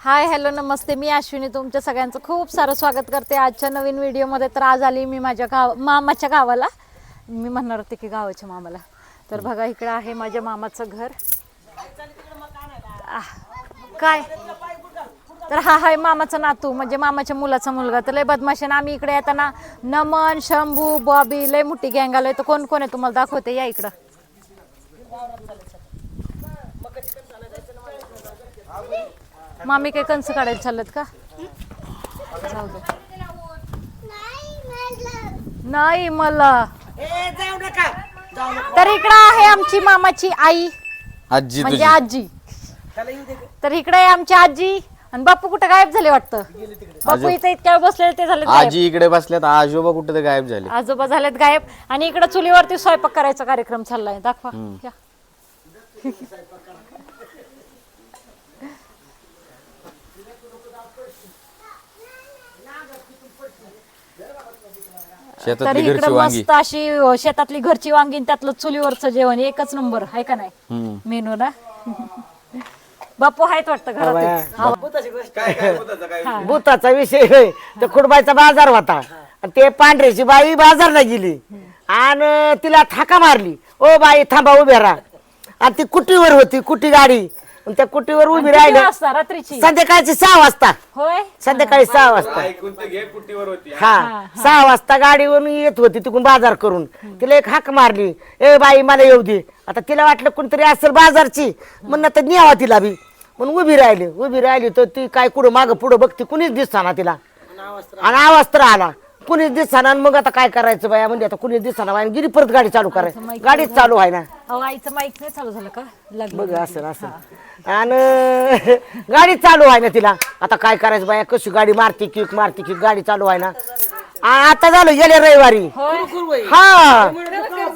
Hi hello नमस्ते. मी अश्विनी तुमच्या सगळ्यांचं खूप सारं स्वागत करते. आजच्या नवीन व्हिडिओमध्ये तर आज आली मी माझ्या गाव मामाच्या गावाला. मी म्हणणार होते की गावाच्या मामाला. तर बघा इकडं आहे माझ्या मामाचं घर. काय? तर हा हाय मामाचा नातू म्हणजे मामाच्या मुलाचा मुलगा. तर लय बदमाशाने आम्ही इकडे येताना नमन शंभू बॉबी लय मोठी गँग आलोय. तर कोण कोण आहे तुम्हाला दाखवते? या इकडं. मामी काही कंस काढायला चालत का? जाऊ दे. नाही मला. तर इकडं आहे आमची मामाची आई. आजी म्हणजे आजी. तर इकडे आहे आमची आजी. आणि बापू कुठे गायब झाले वाटतं? बापू इथे इतक्या वेळ बसलेले ते झाले. आजी इकडे बसल्यात आजोबा कुठे तर गायब झाले. आजोबा झालेत गायब. आणि इकडे चुलीवरती स्वयंपाक करायचा कार्यक्रम चाललाय. दाखवा. तर शेतातली इकडे घरची वांगी. मस्त अशी अ, शेतातली घरची वांगी आणि त्यातलं चुलीवरचं जेवण एकच नंबर आहे का नाही? हम्म. मेनू ना? बापू आहेत वाटतं घरात हा. भूताचा विषय होय. ते खुडबाईचा बाजार होता. आणि ते पांढऱ्याची बाई बाजारला गेली. आणि तिला थाका मारली. ओ बाई थांबा उभे राहा. आणि ती कुटीवर होती कुटी गाडी. आणि त्या कुटीवर उभी राहिली. रात्रीची. संध्याकाळची सहा वाजता. होय? संध्याकाळी सहा वाजता. हा सहा वाजता गाडीवरून येत होती तिकडून बाजार करून. तिला एक हाक मारली. ए बाई मला येऊ दे. आता तिला वाटलं कोणतरी असेल बाजारची. म्हणून तर न्यावा तिला बी. म्हणून उभी राहिली. उभी राहिली तर ती काय कुठं मागं पुढं बघते कुणीच दिसताना तिला. आणि आवाज तर आला. कुणीच दिसताना आणि मग आता काय करायचं बाया? म्हणजे आता कुणीच दिसताना बाया गिरी परत गाडी चालू करायची गाडीच चालू आहे ना. अहो आईचं माईक नाही चालू झालं का? लागलं बघ असं असं. आणि गाडी चालू आहे ना तिला. आता काय करायचं बाया? कशी गाडी मारती किक मारती किक गाडी चालू आहे ना. आ- आता झालं गेले रविवारी. होय. हा.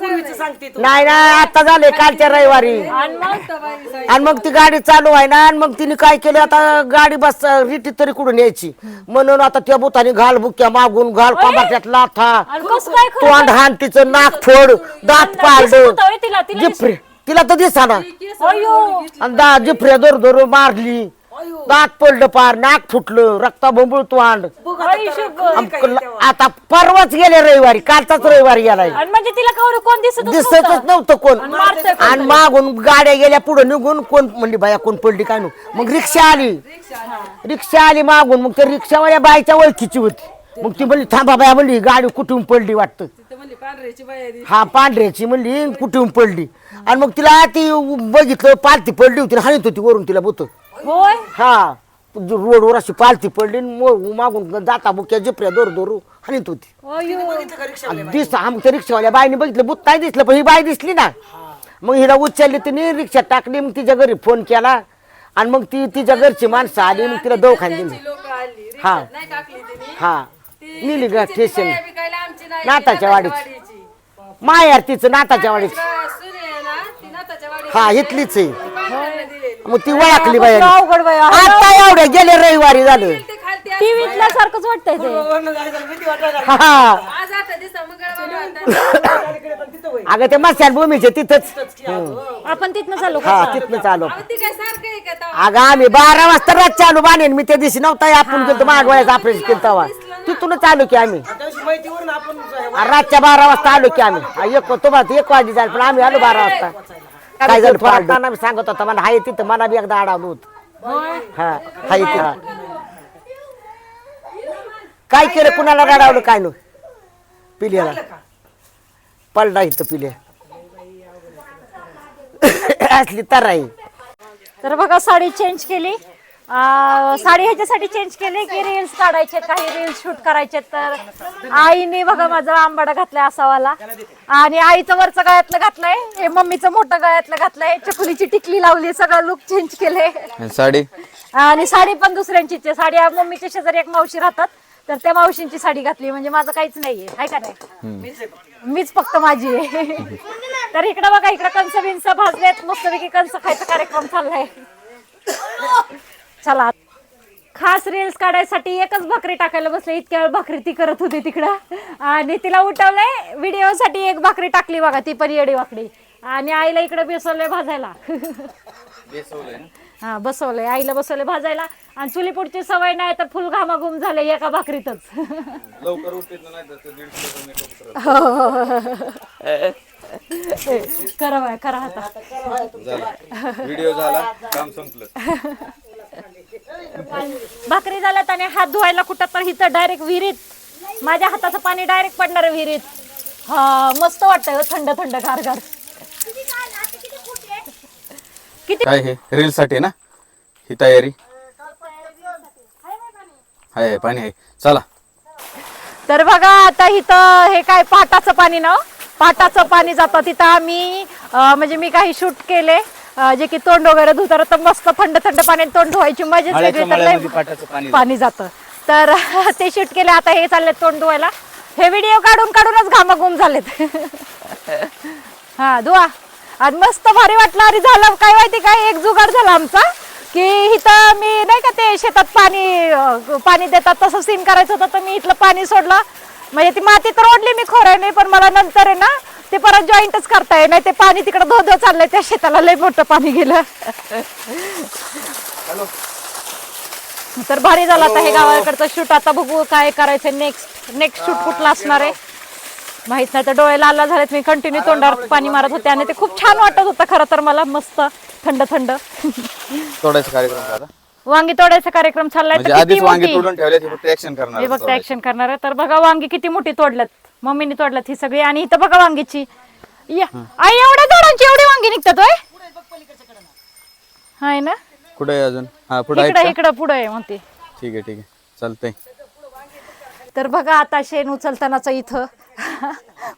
नाही ना आता झाले कालच्या रविवारी. आणि मग आणि मग ती गाडी चालू आहे ना आणि मग तिने काय केलं आता गाडी बस रिटी तरी कुठून यायची? म्हणून आता त्या बुताने घाल बुक्या मागून घाल पांबाट्यात लाथा. आणि कसं काय खरं? तोंड हान तिचं नाक फोड दात दिसत होय तिला तिला जिफरे. तिला तर दिसाना. अयो आणि दा जिफऱ्या दोर दोर मारली. दात पडलं पार नाक फुटलं रक्ता बोंबळ तोंड आई आता परवाच गेले रविवारी कालचाच रविवारी गेलाय. आणि म्हणजे तिला कवर कोण दिसत दिसतच नव्हतं कोण. आणि मारतंय कोण आणि मागून गाड्या गेल्या पुढे निघून कोण म्हणली बाया कोण पडली काय नु मग रिक्षा. आली. रिक्षा आली मागून मग त्या रिक्षावाल्या बायच्या ओळखीची होती. मग ती म्हणली थांबा बाया म्हणली गाडी कुठून पडली वाटतं? हा पांढऱ्याची म्हणली कुठून पडली? आणि मग तिला ती बघितलं पालती पडली होती हाणीत होती वरून तिला बुत होय? हा. रोडवर अशी पालती पडली मागून जाता बुक्या जिपऱ्या दोर दोरू हाणीत होती. अयो. आणि दिस आमच्या रिक्षावाल्या बाईने बघितलं बुत नाही दिसलं पण ही बाई दिसली ना. मग हिला उचलली तिने रिक्षा टाकली मग तिच्या घरी फोन केला. आणि मग ती तिच्या घरची माणसं आली मग तिला दवाखान्यात दिली लोक आली हा. रिक्षात नाही टाकली तिने. हा. नेली ग स्टेशन बाया बिकायला आमची नाही नाताच्या वाडीची. मायार तिचं नाताच्या वाडीत बा, सुने आहे ना ती नाताच्या वाडीची. हा इथलीच आहे. मग ती ओळखली बाई कसलं अवघड बाई आहे. आता एवढ्या गेले रविवारी झालं. टीव्हीतल्या सारखंच वाटतंय ते. हा आज आता दिसा मंगळवार अगं ते मशानभूमीचे तिथंच. आपण तिथनं चालू हा तिथनं चालू. ती काय सारखं आहे का तेव्हा? अगं आम्ही बारा वाजता रात चालू बांधेन. मी त्या दिवशी नव्हता आपण गेलो मागवायचं ऑपरेशन केलं तेव्हा. तिथूनच चालू की आम्ही. रातच्या बारा वाजता आलो की आम्ही. एक तुम्हाला एक वाजली जाईल पण आम्ही आलो बारा वाजता. काय झालं मी सांगत होता मला हाय तिथं मला बी एकदा अडवलं होत. हा हाय तिथं. काय केलं? कुणाला रडावलं? काय नो? पिल्याला. पलडा इथं पिल्या. असली तर आहे तर बघा साडी चेंज केली. साडी ह्याच्यासाठी चेंज केली की रील्स काढायचे काही रील्स शूट करायचे तर. आईने बघा माझा आंबाडा घातलाय असावाला. आणि आईचं वरचं गळ्यातलं घातलंय हे मम्मीचं मोठं गळ्यातलं घातलंय चकुलीची टिकली लावली सगळं लुक चेंज केले साडी? आणि साडी पण दुसऱ्यांचीच आहे. साडी मम्मीच्या शेजारी एक मावशी राहतात तर त्या मावशींची साडी घातली. म्हणजे माझं काहीच नाहीये हाय का नाही? मीच फक्त माझी आहे. तर इकडं बघा इकडं कंस बिंस भाजलेत मस्तपैकी कंस खायचा कार्यक्रम चाललाय. चला. खास रील्स काढायसाठी एकच भाकरी टाकायला बसले. इतक्या वेळ भाकरी ती करत होती तिकडं. आणि तिला उठवलंय व्हिडिओ साठी एक भाकरी टाकली बघा ती पण येडी वाकडी आणि आईला इकडे बेसवलंय भाजायला. हा बसवलंय. आईला बसवलंय भाजायला. आणि चुलीपुढची सवय नाही तर फुल घामाघूम झाले एका भाकरीतच. करा बाय करा आता. व्हिडिओ झाला. काम संपलं. भाकरी झाल्यात आणि हात धुवायला कुठं तर इथं डायरेक्ट विहिरीत. माझ्या हाताचं पाणी डायरेक्ट पडणार विहिरीत. हा मस्त वाटतंय हो, थंड थंड गार गार. किती काय हे रील साठी ना? ही तयारी. आहे पाणी आहे. चला. तर बघा आता इथं हे काय पाटाचं पाणी ना पाटाचं पाणी जातं. तिथं आम्ही अं, म्हणजे मी काही शूट केले. जे की तोंड वगैरे धुतर तर मस्त थंड थंड पाणी तोंड धुवायची मजाच वेगळी तर लय पाटाचं पाणी जातं. तर ते शूट केले आता हे चालले तोंड धुवायला. हे व्हिडिओ काढून काढूनच घामाघूम झालेत. हा धुवा. आणि मस्त भारी वाटलं आणि झालं काय माहिती काय एक जुगाड झाला आमचा की इथं मी नाही का ते शेतात पाणी पाणी देतात तसं सीन करायचं होतं तर मी इथलं पाणी सोडलं. म्हणजे ती माती तर ओढली मी खोऱ्याने पण मला नंतर आहे ना ते परत जॉईंटच करता येईल नाही ते पाणी तिकडं धो धो चाललंय त्या शेताला लय मोठं पाणी गेलं. तर भारी झालं आता हे गावाकडचं शूट आता बघू काय करायचं नेक्स्ट नेक्स्ट शूट कुठला असणार आहे. माहीत नाही तर डोळे लाल झालेत मी कंटिन्यू तोंडावर पाणी मारत होते आणि ते खूप छान वाटत होतं खरं तर मला मस्त थंड थंड. तोडायचा कार्यक्रम झाला वांगी तोडायचा कार्यक्रम चाललाय म्हणजे तर किती आधीच वांगी मोठी? तोडून ठेवले ते फक्त ऍक्शन करणार आता बघता ऍक्शन करणार आहे. तर बघा वांगी किती मोठी तोडल्यात. मम्मीने तोडल्यात ही सगळी आणि इथं बघा वांगीची. या. आई एवढ्या झाडांची एवढी वांगी निघतात होय? हाय ना. कुठे अजून? हा पुढे इकडं? इकडं पुढे आहे म्हणते. ठीक आहे ठीक आहे. चालतंय. तर बघा आता शेण उचलतानाच इथं.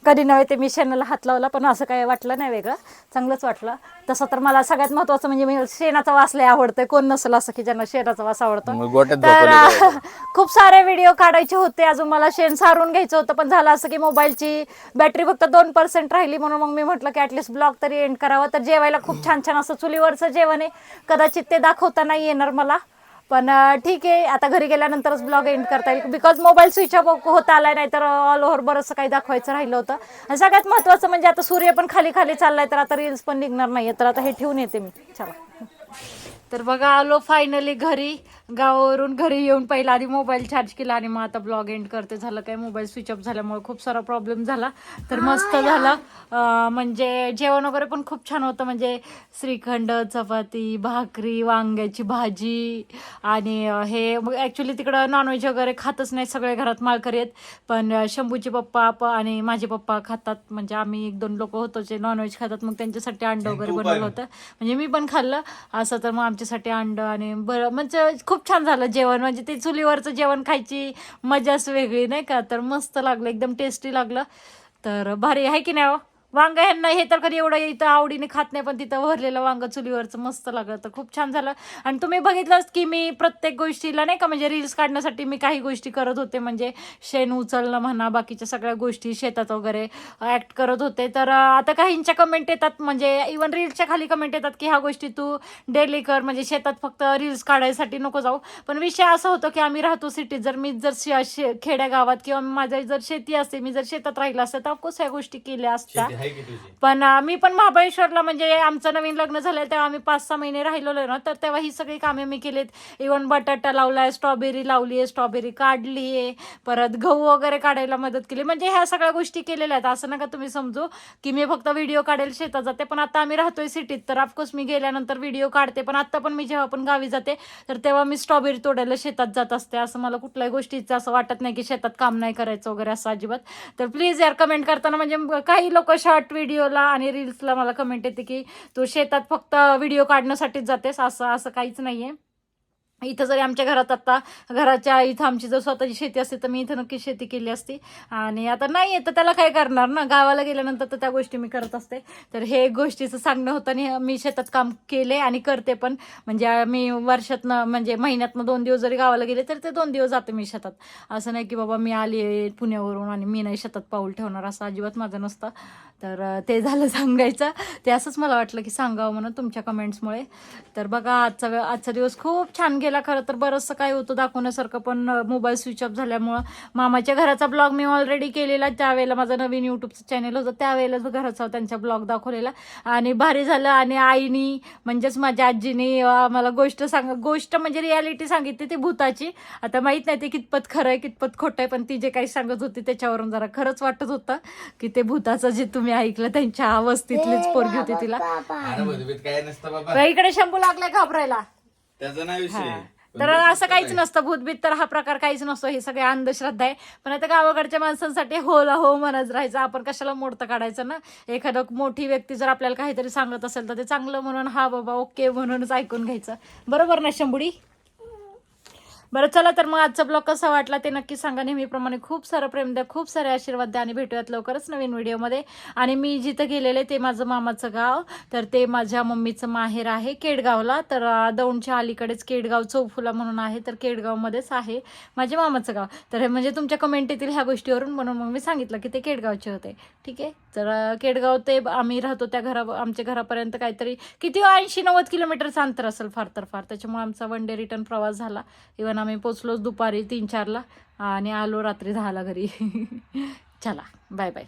कधी नव्हे ते मी शेणाला हात लावला पण असं काही वाटलं नाही वेगळं. चांगलंच वाटलं. तसं तर मला सगळ्यात महत्वाचं म्हणजे मी शेणाचा वास लय आवडतंय. कोण नसेल असं की ज्यांना शेणाचा वास आवडतो. तर खूप सारे व्हिडिओ काढायचे होते. अजून मला शेण सारून घ्यायचं होतं पण झालं असं की मोबाईलची बॅटरी फक्त दोन पर्सेंट राहिली. म्हणून मग मी म्हटलं की ॲटलिस्ट ब्लॉग तरी एंड करावं. तर जेवायला खूप छान छान असं चुलीवरचं जेवण आहे. कदाचित ते दाखवता नाही येणार मला. पण ठीक आहे. आता घरी गेल्यानंतरच ब्लॉग एंड करता येईल. बिकॉज मोबाईल स्विच ऑफ होता आलाय नाही तर ऑल ओव्हर बरंचसं काही दाखवायचं राहिलं होतं. आणि सगळ्यात महत्त्वाचं म्हणजे आता सूर्य पण खाली खाली चाललाय तर आता रील्स पण निघणार नाही तर आता हे ठेवून येते मी. चला. तर बघा आलो फायनली घरी. गावावरून घरी येऊन पहिला आधी मोबाईल चार्ज केला आणि मग आता ब्लॉग एंड करते. झालं काय? मोबाईल स्विच ऑफ झाल्यामुळे खूप सारा प्रॉब्लेम झाला. तर मस्त झाला. म्हणजे जेवण वगैरे पण खूप छान होतं. म्हणजे श्रीखंड चपाती भाकरी वांग्याची भाजी आणि हे ॲक्च्युली तिकडं नॉनव्हेज वगैरे खातच नाही. सगळे घरात माळकरी आहेत. पण शंभूचे पप्पा प- आणि माझे पप्पा खातात. म्हणजे आम्ही एक दोन लोक होतो जे नॉनव्हेज खातात. मग त्यांच्यासाठी अंड वगैरे बनवलं होतं. म्हणजे मी पण खाल्लं. असं तर मग आमच्यासाठी अंड आणि बरं. म्हणजे खूप छान झालं जेवण. म्हणजे ते चुलीवरचं जेवण खायची मजाच वेगळी नाही का? तर मस्त लागलं एकदम टेस्टी लागलं. तर भारी आहे की नाही हो? वांग ह्यांना हे तर कधी एवढं इथं आवडीने खात नाही पण तिथं भरलेलं वांग चुलीवरचं मस्त लागलं. तर खूप छान झालं. आणि तुम्ही बघितलंच की मी प्रत्येक गोष्टीला नाही का म्हणजे रील्स काढण्यासाठी मी काही गोष्टी करत होते म्हणजे शेण उचलणं म्हणा बाकीच्या सगळ्या गोष्टी शेतात वगैरे ॲक्ट करत होते. तर आता काहींच्या कमेंट येतात म्हणजे इवन रील्सच्या खाली कमेंट येतात की ह्या गोष्टी तू डेली कर म्हणजे शेतात फक्त रील्स काढायसाठी नको जाऊ. पण विषय असा होतो की आम्ही राहतो सिटीत जर मी जर शे- शे- खेड्या गावात किंवा माझ्या जर शेती असते मी जर शेतात राहिलं असतं तर ऑफकोर्स ह्या गोष्टी केल्या असत्या. पण मी पण महाबळेश्वरला म्हणजे आमचं नवीन लग्न झालं तेव्हा आम्ही पाच सहा महिने राहिलेलो ना तर तेव्हा ही सगळी कामे मी केलीत. इवन बटाटा लावलाय स्ट्रॉबेरी लावली आहे स्ट्रॉबेरी काढली आहे. परत गहू वगैरे काढायला मदत केली. म्हणजे ह्या सगळ्या गोष्टी केलेल्या आहेत. असं नका तुम्ही समजू की मी फक्त व्हिडिओ काढेल शेतात जाते. पण आता आम्ही राहतोय सिटीत तर ऑफकोर्स मी गेल्यानंतर व्हिडिओ काढते. पण आता पण मी जेव्हा पण गावी जाते तर तेव्हा मी स्ट्रॉबेरी तोडायला शेतात जात असते. असं मला कुठल्याही गोष्टीचं असं वाटत नाही की शेतात काम नाही करायचं वगैरे असं अजिबात. तर प्लीज यार कमेंट करताना म्हणजे काही लोक शॉर्ट व्हिडिओला आणि रील्सला मला कमेंट येते की तू शेतात फक्त व्हिडिओ काढण्यासाठीच जातेस असं असं काहीच नाही आहे इथं जरी आमच्या घरात आता घराच्या इथं आमची जर स्वतःची शेती असते तर मी इथं नक्की शेती केली असती. आणि आता नाही आहे तर त्याला काय करणार ना? गावाला गेल्यानंतर तर त्या गोष्टी मी करत असते. तर हे एक गोष्टीचं सांगणं होतं आणि मी शेतात काम केले आणि करते पण. म्हणजे मी वर्षातनं म्हणजे महिन्यातनं दोन दिवस जरी गावाला गेले तर ते दोन दिवस जाते मी शेतात. असं नाही की बाबा मी आली आहे पुण्यावरून आणि मी नाही शेतात पाऊल ठेवणार असं अजिबात माझं नसतं. तर ते झालं सांगायचं. ते असंच मला वाटलं की सांगावं म्हणून तुमच्या कमेंट्समुळे तर बघा आजचा आजचा दिवस खूप छान गेला. वेळेला खरं तर बरंचसं काय होतं दाखवण्यासारखं पण मोबाईल स्विच ऑफ झाल्यामुळं मामाच्या घराचा ब्लॉग मी ऑलरेडी केलेला. त्यावेळेला माझं नवीन युट्यूबचं चॅनल होतं. त्यावेळेला घराचा त्यांचा ब्लॉग दाखवलेला. आणि भारी झालं. आणि आईनी म्हणजेच माझ्या आजीनी मला गोष्ट सांग गोष्ट म्हणजे रियालिटी सांगितली ती भूताची. आता माहीत नाही ते कितपत खरं आहे कितपत खोटं आहे पण ती जे काही सांगत होती त्याच्यावरून जरा खरंच वाटत होतं की ते भूताचं जे तुम्ही ऐकलं त्यांच्या वस्तीतलीच पोरगी होती तिला. इकडे शंभू लागलाय घाबरायला. त्याचा नाही विषय. तर असं काहीच नसतं. भूतबीत तर हा प्रकार काहीच नसतो. हे सगळे अंधश्रद्धा आहे. पण आता गावाकडच्या माणसांसाठी होला हो म्हणत राहायचं. आपण कशाला मोडतं काढायचं ना? एखादं मोठी व्यक्ती जर आपल्याला काहीतरी सांगत असेल तर ते चांगलं म्हणून हा बाबा ओके म्हणूनच ऐकून घ्यायचं. बरोबर ना शंभुडी? बरं चला तर मग आजचा ब्लॉग कसा वाटला ते नक्की सांगा. नेहमीप्रमाणे खूप सारं प्रेम द्या खूप सारे आशीर्वाद द्या आणि भेटूयात लवकरच नवीन व्हिडिओमध्ये. आणि मी जिथं गेलेले ते माझं मामाचं गाव तर ते माझ्या मम्मीचं माहेर आहे केडगावला. तर दौंडच्या अलीकडेच केडगाव चौफुला म्हणून आहे तर केडगावमध्येच आहे माझ्या मामाचं गाव. तर हे म्हणजे तुमच्या कमेंट येतील ह्या गोष्टीवरून म्हणून मग मी सांगितलं की ते केडगावचे होते. ठीक आहे? तर केडगाव ते आम्ही राहतो त्या घरा आमच्या घरापर्यंत काहीतरी किती ऐंशी नव्वद किलोमीटरचं अंतर असेल फार तर फार. त्याच्यामुळे आमचा वन डे रिटर्न प्रवास झाला. इवन आम्ही पोचलोच दुपारी तीन चारला आणि आलो रात्री दहाला घरी. चला बाय बाय